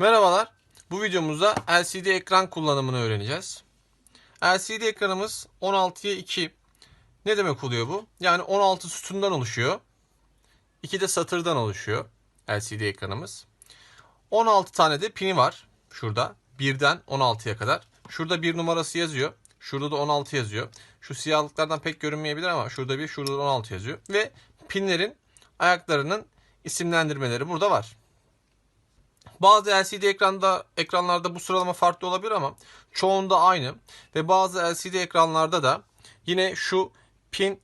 Merhabalar. Bu videomuzda LCD ekran kullanımını öğreneceğiz. LCD ekranımız 16'ya 2. Ne demek oluyor bu? Yani 16 sütundan oluşuyor. 2 de satırdan oluşuyor LCD ekranımız. 16 tane de pini var şurada. 1'den 16'ya kadar. Şurada bir numarası yazıyor. Şurada da 16 yazıyor. Şu siyahlıklardan pek görünmeyebilir ama şurada bir, şurada da 16 yazıyor. Ve pinlerin ayaklarının isimlendirmeleri burada var. Bazı LCD ekranda ekranlarda bu sıralama farklı olabilir ama çoğunda aynı ve bazı LCD ekranlarda da yine şu pin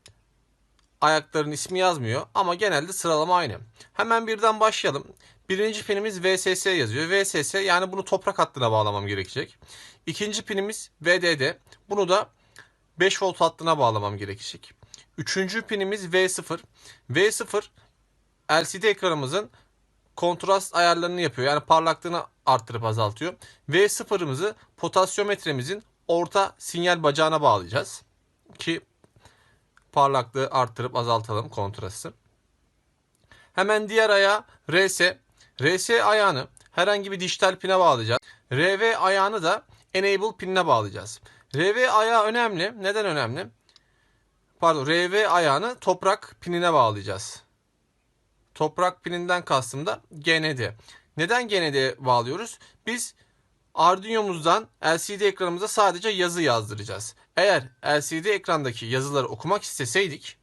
ayakların ismi yazmıyor ama genelde sıralama aynı. Hemen birden başlayalım. Birinci pinimiz VSS yazıyor. VSS yani bunu toprak hattına bağlamam gerekecek. İkinci pinimiz VDD. Bunu da 5 volt hattına bağlamam gerekecek. Üçüncü pinimiz V0. V0 LCD ekranımızın kontrast ayarlarını yapıyor. Yani parlaklığını arttırıp azaltıyor. V0'ımızı potasyometremizin orta sinyal bacağına bağlayacağız. Ki parlaklığı arttırıp azaltalım kontrastı. Hemen diğer ayağı RS. RS ayağını herhangi bir dijital pine bağlayacağız. RV ayağını da Enable pinine bağlayacağız. RV ayağı önemli. Neden önemli? Pardon RV ayağını toprak pinine bağlayacağız. Toprak pininden kastım da GND. Neden GND'ye bağlıyoruz? Biz Arduino'muzdan LCD ekranımıza sadece yazı yazdıracağız. Eğer LCD ekrandaki yazıları okumak isteseydik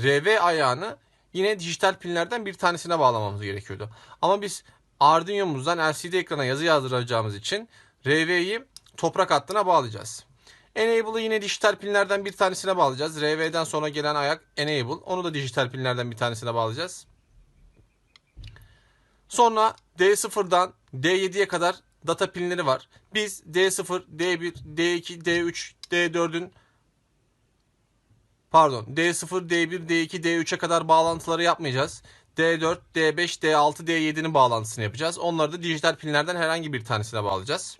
RV ayağını yine dijital pinlerden bir tanesine bağlamamız gerekiyordu. Ama biz Arduino'muzdan LCD ekrana yazı yazdıracağımız için RV'yi toprak hattına bağlayacağız. Enable'ı yine dijital pinlerden bir tanesine bağlayacağız. RV'den sonra gelen ayak Enable. Onu da dijital pinlerden bir tanesine bağlayacağız. Sonra D0'dan D7'ye kadar data pinleri var. Biz D0, D1, D2, D3, D4'ün pardon D0, D1, D2, D3'e kadar bağlantıları yapmayacağız. D4, D5, D6, D7'nin bağlantısını yapacağız. Onları da dijital pinlerden herhangi bir tanesine bağlayacağız.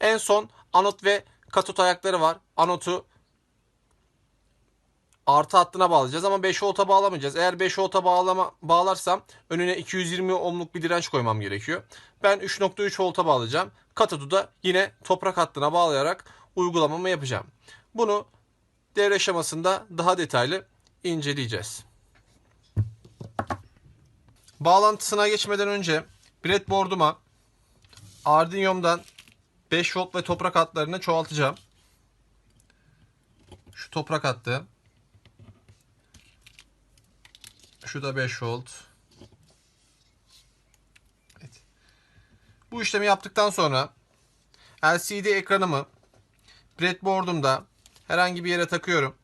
En son anot ve katot ayakları var. Anotu artı hattına bağlayacağız ama 5 volta bağlamayacağız. Eğer 5 volta bağlama bağlarsam önüne 220 ohmluk bir direnç koymam gerekiyor. Ben 3.3 volta bağlayacağım. Katodu da yine toprak hattına bağlayarak uygulamamı yapacağım. Bunu devre aşamasında daha detaylı inceleyeceğiz. Bağlantısına geçmeden önce breadboard'uma Arduino'mdan 5 volt ve toprak hatlarını çoğaltacağım. Şu toprak hattı. Şu da 5 volt. Evet. Bu işlemi yaptıktan sonra LCD ekranımı breadboard'umda herhangi bir yere takıyorum.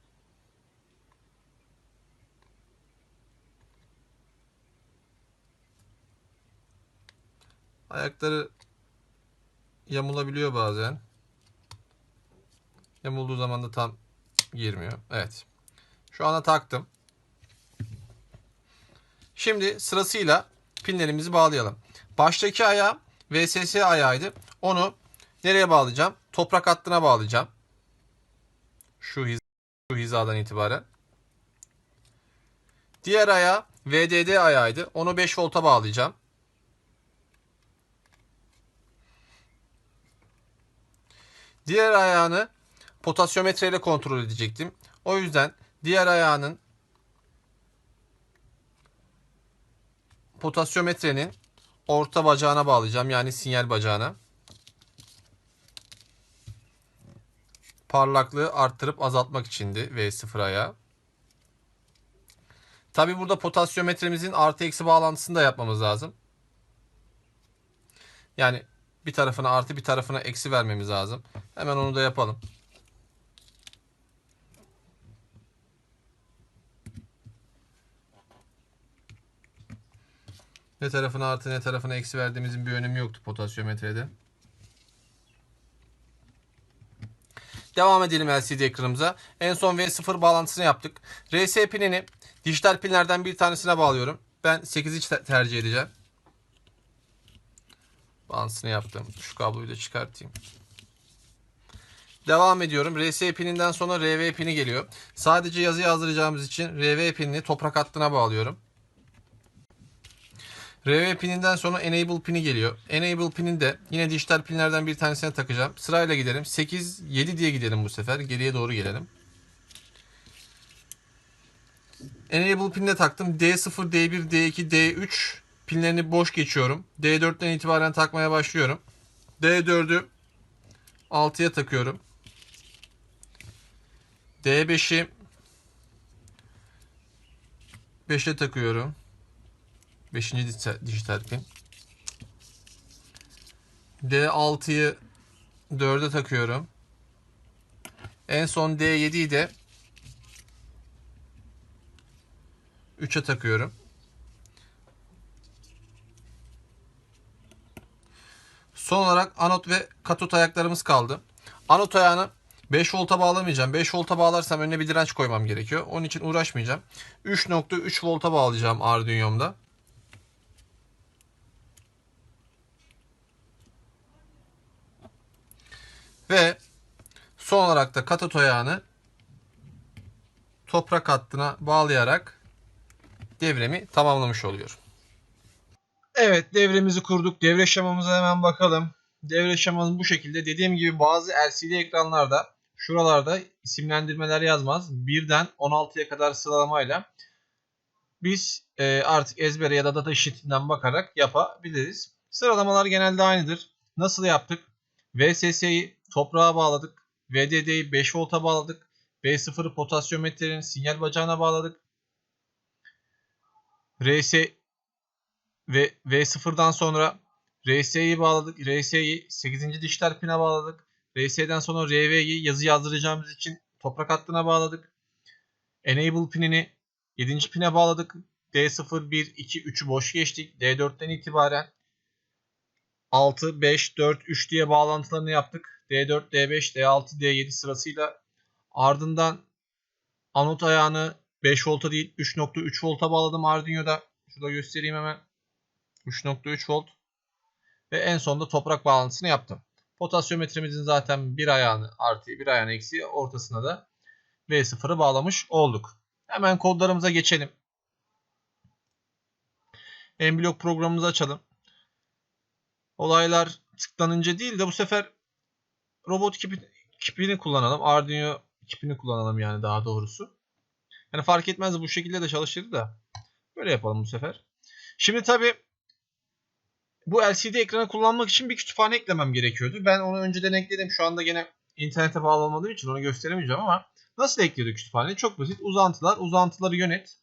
Ayakları yamulabiliyor bazen. Yamulduğu zaman da tam girmiyor. Evet. Şu anda taktım. Şimdi sırasıyla pinlerimizi bağlayalım. Baştaki ayağı VSS ayağıydı. Onu nereye bağlayacağım? Toprak hattına bağlayacağım. Şu, hiz şu hizadan itibaren. Diğer ayağı VDD ayağıydı. Onu 5 volta bağlayacağım. Diğer ayağını potasyometre ile kontrol edecektim. O yüzden diğer ayağının potasyometrenin orta bacağına bağlayacağım. Yani sinyal bacağına. Parlaklığı arttırıp azaltmak içindi V0 ayağı. Tabi burada potasyometremizin artı eksi bağlantısını da yapmamız lazım. Yani bir tarafına artı bir tarafına eksi vermemiz lazım. Hemen onu da yapalım. Ne tarafına artı ne tarafına eksi verdiğimizin bir önemi yoktu potasyometrede. Devam edelim LCD ekranımıza. En son V0 bağlantısını yaptık. RS pinini dijital pinlerden bir tanesine bağlıyorum. Ben 8'i tercih edeceğim. Bağlantısını yaptım. Şu kabloyu da çıkartayım. Devam ediyorum. RS pininden sonra RV pini geliyor. Sadece yazı yazdıracağımız için RV pinini toprak hattına bağlıyorum. RV pininden sonra Enable pini geliyor. Enable pinin de yine dijital pinlerden bir tanesine takacağım. Sırayla gidelim. 8, 7 diye gidelim bu sefer. Geriye doğru gelelim. Enable pinine taktım. D0, D1, D2, D3 pinlerini boş geçiyorum. D4'ten itibaren takmaya başlıyorum. D4'ü 6'ya takıyorum. D5'i 5'e takıyorum. 5. dijital pin. D6'yı 4'e takıyorum. En son D7'yi de 3'e takıyorum. Son olarak anot ve katot ayaklarımız kaldı. Anot ayağını 5 volta bağlamayacağım. 5 volta bağlarsam önüne bir direnç koymam gerekiyor. Onun için uğraşmayacağım. 3.3 volta bağlayacağım Arduino'mda. Ve son olarak da katot ayağını toprak hattına bağlayarak devremi tamamlamış oluyorum. Evet devremizi kurduk. Devre şemamıza hemen bakalım. Devre şemamız bu şekilde. Dediğim gibi bazı LCD ekranlarda şuralarda isimlendirmeler yazmaz. Birden 16'ya kadar sıralamayla biz e, artık ezbere ya da data sheetinden bakarak yapabiliriz. Sıralamalar genelde aynıdır. Nasıl yaptık? VSS'yi toprağa bağladık. VDD'yi 5 volta bağladık. B0'ı potasyometrenin sinyal bacağına bağladık. RS ve V0'dan sonra RS'yi bağladık. RS'yi 8. dijital pine bağladık. RS'den sonra RV'yi yazı yazdıracağımız için toprak hattına bağladık. Enable pinini 7. pine bağladık. D0, 1, 2, 3'ü boş geçtik. D4'ten itibaren 6, 5, 4, 3 diye bağlantılarını yaptık. D4, D5, D6, D7 sırasıyla ardından anot ayağını 5 volta değil 3.3 volta bağladım Arduino'da. Şurada göstereyim hemen. 3.3 volt. Ve en sonunda toprak bağlantısını yaptım. Potasyometremizin zaten bir ayağını artı bir ayağını eksi ortasına da V0'ı bağlamış olduk. Hemen kodlarımıza geçelim. Enblok programımızı açalım. Olaylar tıklanınca değil de bu sefer robot kipi, kipini kullanalım. Arduino kipini kullanalım yani daha doğrusu. Yani fark etmez bu şekilde de çalışır da. Böyle yapalım bu sefer. Şimdi tabi bu LCD ekranı kullanmak için bir kütüphane eklemem gerekiyordu. Ben onu önceden ekledim. Şu anda gene internete bağlı olmadığım için onu gösteremeyeceğim ama nasıl ekliyorduk kütüphane? Çok basit. Uzantılar, uzantıları yönet.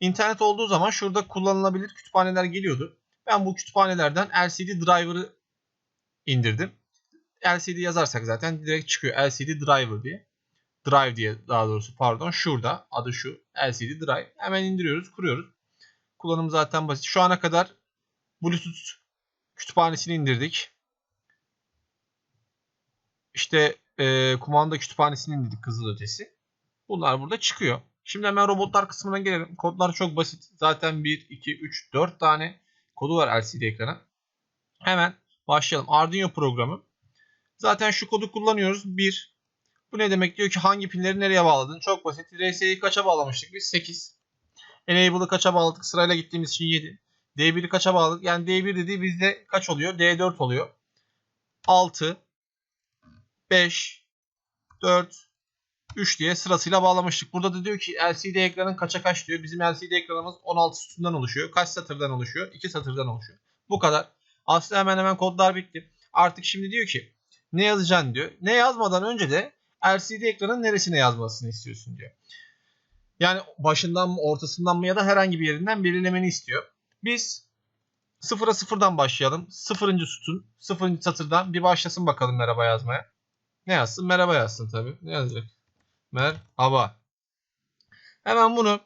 İnternet olduğu zaman şurada kullanılabilir kütüphaneler geliyordu. Ben bu kütüphanelerden LCD Driver'ı indirdim. LCD yazarsak zaten direkt çıkıyor. LCD Driver diye. Drive diye daha doğrusu pardon. Şurada adı şu. LCD Drive. Hemen indiriyoruz, kuruyoruz. Kullanım zaten basit. Şu ana kadar Bluetooth kütüphanesini indirdik. İşte e, kumanda kütüphanesini indirdik kızılötesi. Bunlar burada çıkıyor. Şimdi hemen robotlar kısmına gelelim. Kodlar çok basit. Zaten 1, 2, 3, 4 tane kodu var LCD ekrana. Hemen başlayalım. Arduino programı. Zaten şu kodu kullanıyoruz. 1. Bu ne demek? Diyor ki hangi pinleri nereye bağladın? Çok basit. RS'yi kaça bağlamıştık biz? 8. Enable'ı kaça bağladık? Sırayla gittiğimiz için 7. D1'i kaça bağladık? Yani D1 dediği bizde kaç oluyor? D4 oluyor. 6 5 4 3 diye sırasıyla bağlamıştık. Burada da diyor ki LCD ekranın kaça kaç diyor. Bizim LCD ekranımız 16 sütundan oluşuyor. Kaç satırdan oluşuyor? 2 satırdan oluşuyor. Bu kadar. Aslında hemen hemen kodlar bitti. Artık şimdi diyor ki ne yazacaksın diyor. Ne yazmadan önce de LCD ekranın neresine yazmasını istiyorsun diyor. Yani başından mı ortasından mı ya da herhangi bir yerinden belirlemeni istiyor. Biz sıfıra sıfırdan başlayalım. Sıfırıncı sütun, sıfırıncı satırdan bir başlasın bakalım merhaba yazmaya. Ne yazsın? Merhaba yazsın tabi. Ne yazacak? Merhaba. Hemen bunu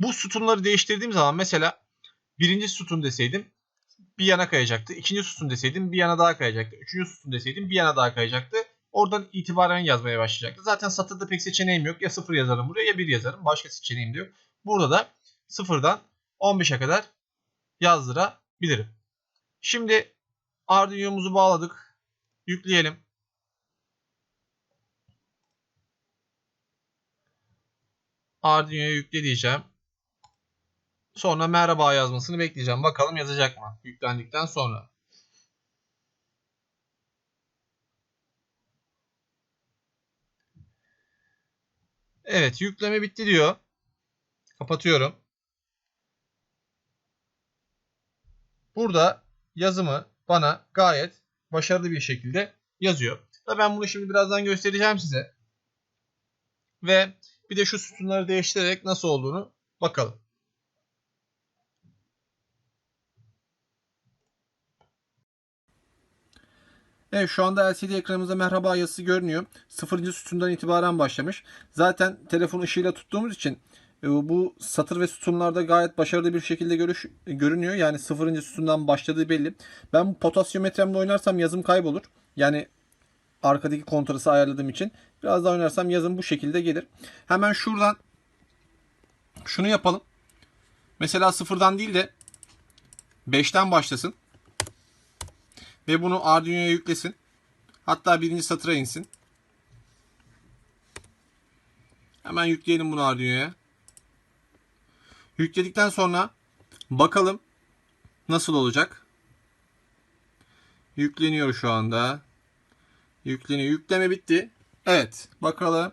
bu sütunları değiştirdiğim zaman mesela birinci sütun deseydim bir yana kayacaktı. İkinci sütun deseydim bir yana daha kayacaktı. Üçüncü sütun deseydim bir yana daha kayacaktı. Oradan itibaren yazmaya başlayacaktı. Zaten satırda pek seçeneğim yok. Ya sıfır yazarım buraya ya bir yazarım. Başka seçeneğim de yok. Burada da sıfırdan 15'e kadar yazdırabilirim. Şimdi Arduino'muzu bağladık. Yükleyelim. Arduino'ya yükle diyeceğim. Sonra merhaba yazmasını bekleyeceğim. Bakalım yazacak mı yüklendikten sonra. Evet yükleme bitti diyor. Kapatıyorum. Burada yazımı bana gayet başarılı bir şekilde yazıyor. Da ben bunu şimdi birazdan göstereceğim size. Ve bir de şu sütunları değiştirerek nasıl olduğunu bakalım. Evet şu anda LCD ekranımızda merhaba yazısı görünüyor. Sıfırıncı sütundan itibaren başlamış. Zaten telefon ışığıyla tuttuğumuz için bu satır ve sütunlarda gayet başarılı bir şekilde görüş, görünüyor. Yani sıfırıncı sütundan başladığı belli. Ben bu potasyometremle oynarsam yazım kaybolur. Yani arkadaki kontrası ayarladığım için. Biraz daha oynarsam yazım bu şekilde gelir. Hemen şuradan şunu yapalım. Mesela sıfırdan değil de 5'ten başlasın. Ve bunu Arduino'ya yüklesin. Hatta birinci satıra insin. Hemen yükleyelim bunu Arduino'ya. Yükledikten sonra bakalım nasıl olacak. Yükleniyor şu anda. Yükleniyor. Yükleme bitti. Evet. Bakalım.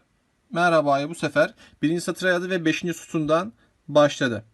Merhaba'ya bu sefer birinci satıra yazdı ve beşinci sütundan başladı.